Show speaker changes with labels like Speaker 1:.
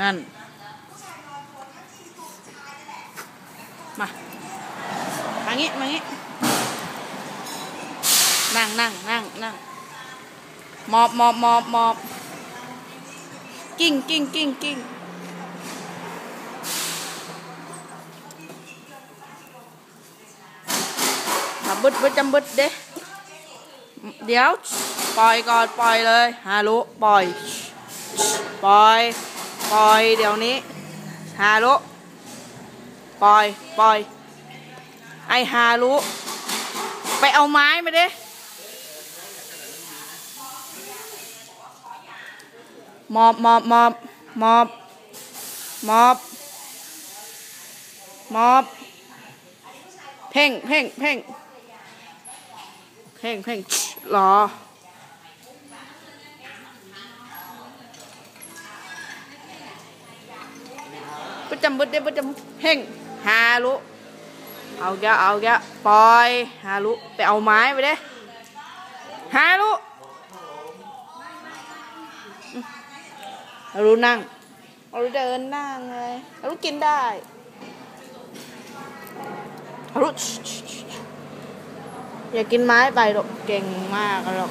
Speaker 1: นั่นมา มางี้มางี้นั่งนั่งนั่งนั่งมอบมอบมอบมอบกิ้งกิ้งกิ้งกิ้งทำบึดบึดจำบึดเด้เดี๋ยวปล่อยก่อนปล่อยเลยฮารุปล่อยปล่อยปล่อยเดี๋ยวนี้ ฮาลุปล่อยปล่อยไอฮาลุไปเอาไม้มาดิมอบมอบมอบมอบมอบมอบเพ่งเพ่งเพ่งเพ่งเพ่งรอบจำบดได้บจำเฮงฮาลุเอาแกเอาแกปล่อยฮาลุไปเอาไม้ไปเด้ฮาลุฮาุ้นั่งฮาุ้เดินนั่งเลยฮาลุกินได้ฮาุ้อย่ากินไม้ไปหรอกเก่งมากหรอก